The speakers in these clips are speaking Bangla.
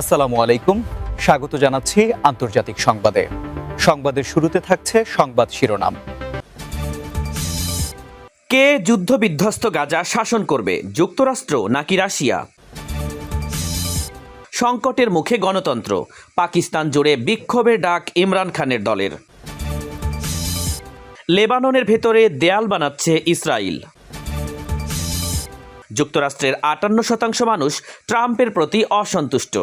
আসসালামু আলাইকুম। স্বাগত জানাচ্ছি আন্তর্জাতিক সংবাদে। সংবাদের শুরুতে থাকছে সংবাদ শিরোনাম। কে যুদ্ধবিধ্বস্ত গাজা শাসন করবে, যুক্তরাষ্ট্র নাকি রাশিয়া? সংকটের মুখে গণতন্ত্র, পাকিস্তান জুড়ে বিক্ষোভের ডাক ইমরান খানের দলের। লেবাননের ভেতরে দেয়াল বানাচ্ছে ইসরায়েল যুক্তরাষ্ট্রের আটান্ন শতাংশ মানুষ ট্রাম্পের প্রতি অসন্তুষ্ট।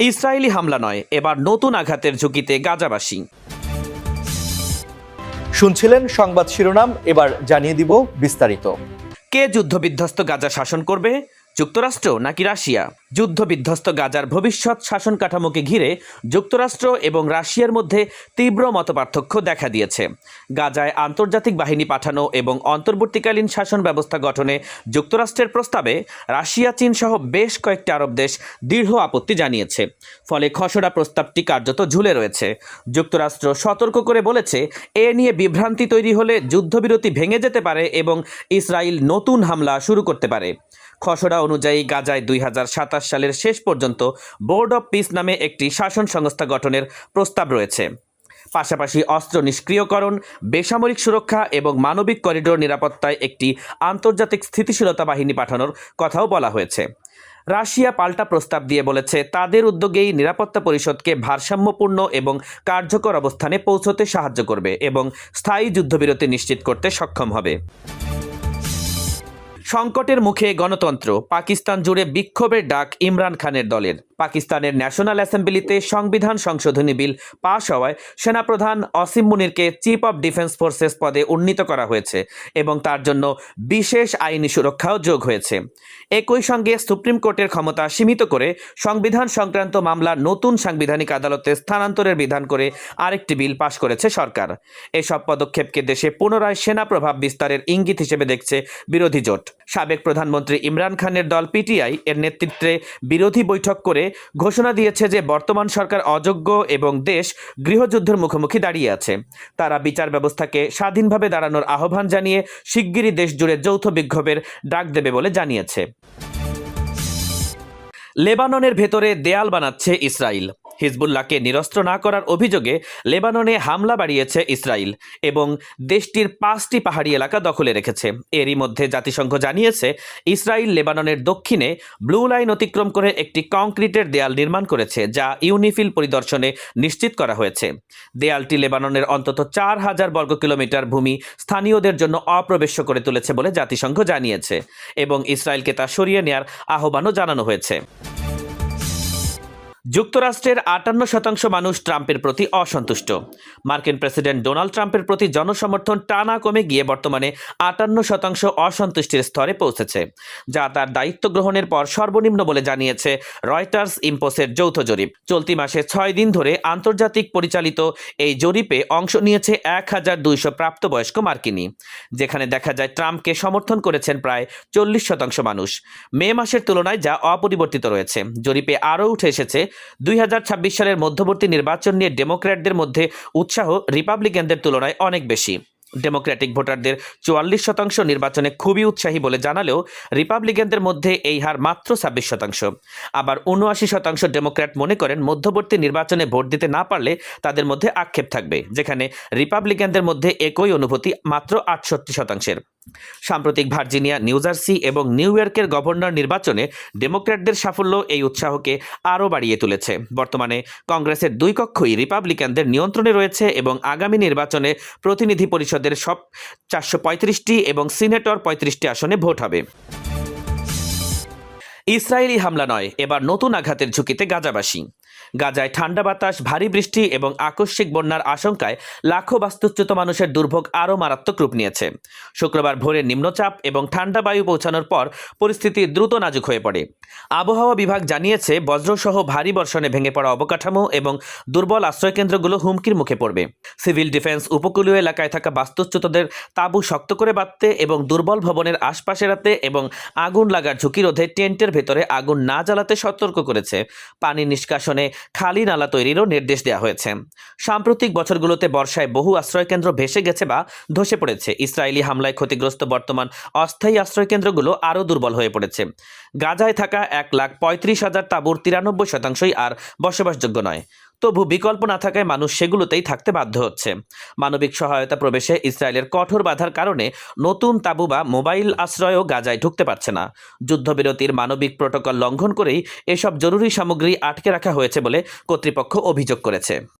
ইসরায়েলি হামলা নয় এবার নতুন আঘাতের ঝুঁকিতে গাজাবাসী। শুনছিলেন সংবাদ শিরোনাম এবার জানিয়ে দিব বিস্তারিত। কে যুদ্ধবিধ্বস্ত গাজা শাসন করবে? যুক্তরাষ্ট্র নাকি রাশিয়া? যুদ্ধবিধ্বস্ত গাজার ভবিষ্যৎ শাসন কাঠামোকে ঘিরে যুক্তরাষ্ট্র এবং রাশিয়ার মধ্যে তীব্র মতপার্থক্য দেখা দিয়েছে। গাজায় আন্তর্জাতিক বাহিনী পাঠানো এবং অন্তর্বর্তীকালীন শাসন ব্যবস্থা গঠনে যুক্তরাষ্ট্রের প্রস্তাবে রাশিয়া, চীন সহ বেশ কয়েকটি আরব দেশ দৃঢ় আপত্তি জানিয়েছে। ফলে খসড়া প্রস্তাবটি কার্যত ঝুলে রয়েছে। যুক্তরাষ্ট্র সতর্ক করে বলেছে, এ নিয়ে বিভ্রান্তি তৈরি হলে যুদ্ধবিরতি ভেঙে যেতে পারে এবং ইসরায়েল নতুন হামলা শুরু করতে পারে। খসড়া অনুযায়ী গাজায় দুই হাজার সাতাশ সালের শেষ পর্যন্ত বোর্ড অব পিস নামে একটি শাসন সংস্থা গঠনের প্রস্তাব রয়েছে। পাশাপাশি অস্ত্র নিষ্ক্রিয়করণ, বেসামরিক সুরক্ষা এবং মানবিক করিডোর নিরাপত্তায় একটি আন্তর্জাতিক স্থিতিশীলতা বাহিনী পাঠানোর কথাও বলা হয়েছে। রাশিয়া পাল্টা প্রস্তাব দিয়ে বলেছে, তাদের উদ্যোগেই নিরাপত্তা পরিষদকে ভারসাম্যপূর্ণ এবং কার্যকর অবস্থানে পৌঁছতে সাহায্য করবে এবং স্থায়ী যুদ্ধবিরতি নিশ্চিত করতে সক্ষম হবে। সংকটের মুখে গণতন্ত্র পাকিস্তান জুড়ে বিক্ষোভের ডাক ইমরান খানের দলের। পাকিস্তানের ন্যাশনাল অ্যাসেম্বলিতে সংবিধান সংশোধনী বিল পাশ হওয়ায় সেনাপ্রধান অসিম মুনিরকে চিফ অব ডিফেন্স ফোর্সেস পদে উন্নীত করা হয়েছে এবং তার জন্য বিশেষ আইনি সুরক্ষাও যোগ হয়েছে। একই সঙ্গে সুপ্রিম কোর্টের ক্ষমতা সীমিত করে সংবিধান সংক্রান্ত মামলা নতুন সাংবিধানিক আদালতে স্থানান্তরের বিধান করে আরেকটি বিল পাশ করেছে সরকার। এসব পদক্ষেপকে দেশে পুনরায় সেনা প্রভাব বিস্তারের ইঙ্গিত হিসেবে দেখছে বিরোধী জোট। সাবেক প্রধানমন্ত্রী ইমরান খানের দল পিটিআই এর নেতৃত্বে বিরোধী বৈঠক করে ঘোষণা দিয়েছে যে বর্তমান সরকার অযোগ্য এবং দেশ গৃহযুদ্ধের মুখোমুখি দাঁড়িয়ে আছে। তারা বিচার ব্যবস্থাকে স্বাধীনভাবে দাঁড়ানোর আহ্বান জানিয়ে শিগগিরই দেশ জুড়ে যৌথ বিক্ষোভের ডাক দেবে বলে জানিয়েছে। লেবাননের ভেতরে দেয়াল বানাচ্ছে ইসরায়েল হিজবুল্লাহকে নিরস্ত্র না করার অভিযোগে লেবাননে হামলা বাড়িয়েছে ইসরায়েল এবং দেশটির পাঁচটি পাহাড়ি এলাকা দখলে রেখেছে। এরই মধ্যে জাতিসংঘ জানিয়েছে ইসরায়েল লেবাননের দক্ষিণে ব্লু লাইন অতিক্রম করে একটি কংক্রিটের দেয়াল নির্মাণ করেছে, যা ইউনিফিল পরিদর্শনে নিশ্চিত করা হয়েছে। দেয়ালটি লেবাননের অন্তত চার হাজার বর্গ কিলোমিটার ভূমি স্থানীয়দের জন্য অপ্রবেশ্য করে তুলেছে বলে জাতিসংঘ জানিয়েছে এবং ইসরায়েলকে তা সরিয়ে নেয়ার আহ্বানও জানানো হয়েছে। যুক্তরাষ্ট্রের আটান্ন শতাংশ মানুষ ট্রাম্পের প্রতি অসন্তুষ্ট। মার্কিন প্রেসিডেন্ট ডোনাল্ড ট্রাম্পের প্রতি জনসমর্থন টানা কমে গিয়ে বর্তমানে আটান্ন শতাংশ অসন্তুষ্টির স্তরে পৌঁছেছে, যা তার দায়িত্ব গ্রহণের পর সর্বনিম্ন বলে জানিয়েছে রয়টার্স ইম্পোসের যৌথ জরিপ। চলতি মাসে ছয় দিন ধরে আন্তর্জাতিক পরিচালিত এই জরিপে অংশ নিয়েছে এক হাজার দুইশো প্রাপ্তবয়স্ক মার্কিনী, যেখানে দেখা যায় ট্রাম্পকে সমর্থন করেছেন প্রায় চল্লিশ শতাংশ মানুষ। মে মাসের তুলনায় যা অপরিবর্তিত রয়েছে। জরিপে আরও উঠে এসেছে দুই হাজার ছাব্বিশ সালের মধ্যবর্তী নির্বাচন নিয়ে ডেমোক্র্যাটদের মধ্যে উৎসাহ রিপাবলিকানদের তুলনায় অনেক বেশি। ডেমোক্র্যাটিক ভোটারদের চুয়াল্লিশ শতাংশ নির্বাচনে খুবই উৎসাহী বলে জানালেও রিপাবলিকানদের মধ্যে এই হার মাত্র ছাব্বিশ শতাংশ। আবার উনআশি শতাংশ ডেমোক্র্যাট মনে করেন মধ্যবর্তী নির্বাচনে ভোট দিতে না পারলে তাদের মধ্যে আক্ষেপ থাকবে, যেখানে রিপাবলিকানদের মধ্যে একই অনুভূতি মাত্র আটষট্টি শতাংশের। সাম্প্রতিক ভার্জিনিয়া নিউজার্সি এবং নিউ ইয়র্কের গভর্নর নির্বাচনে ডেমোক্র্যাটদের সাফল্য এই উৎসাহকে আরও বাড়িয়ে তুলেছে। বর্তমানে কংগ্রেসের দুই কক্ষই রিপাবলিকানদের নিয়ন্ত্রণে রয়েছে এবং আগামী নির্বাচনে প্রতিনিধি পরিষদের সব চারশো পঁয়ত্রিশটি এবং সিনেটর পঁয়ত্রিশটি আসনে ভোট হবে। ইসরায়েলি হামলা নয়, এবার নতুন আঘাতের ঝুঁকিতে গাজাবাসী। গাজায় ঠান্ডা বাতাস, ভারী বৃষ্টি এবং আকস্মিক বন্যার আশঙ্কায় লাখো বাস্তুচ্যুত মানুষের দুর্ভোগ আরও মারাত্মক রূপ নিয়েছে। শুক্রবার ভোরে নিম্নচাপ এবং ঠান্ডা বায়ু পৌঁছানোর পর পরিস্থিতি দ্রুত নাজুক হয়ে পড়ে। আবহাওয়া বিভাগ জানিয়েছে, বজ্রসহ ভারী বর্ষণে ভেঙে পড়া অবকাঠামো এবং দুর্বল আশ্রয়কেন্দ্রগুলো হুমকির মুখে পড়বে। সিভিল ডিফেন্স উপকূলীয় এলাকায় থাকা বাস্তুচ্যুতদের তাঁবু শক্ত করে বাঁধতে এবং দুর্বল ভবনের আশপাশে রাতে এবং আগুন লাগার ঝুঁকি রোধে টেন্টের ভেতরে আগুন না জ্বালাতে সতর্ক করেছে। পানি নিষ্কাশনে খালি নালা তৈরিরও নির্দেশ দেওয়া হয়েছে। সাম্প্রতিক বছরগুলোতে বর্ষায় বহু আশ্রয়কেন্দ্র ভেসে গেছে বা ধসে পড়েছে। ইসরায়েলি হামলায় ক্ষতিগ্রস্ত বর্তমান অস্থায়ী আশ্রয়কেন্দ্রগুলো আরও দুর্বল হয়ে পড়েছে। গাজায় থাকা এক লাখ পঁয়ত্রিশ হাজার তাঁবুর তিরানব্বই শতাংশই আর বসবাসযোগ্য নয়। তবু বিকল্প না থাকায় মানুষ সেগুলোতেই থাকতে বাধ্য হচ্ছে। মানবিক সহায়তা প্রবেশে ইসরায়েলের কঠোর বাধার কারণে নতুন তাবু বা মোবাইল আশ্রয়ও গাজায় ঢুকতে পারছে না। যুদ্ধবিরতির মানবিক প্রোটোকল লঙ্ঘন করেই এসব জরুরি সামগ্রী আটকে রাখা হয়েছে বলে কর্তৃপক্ষ অভিযোগ করেছে।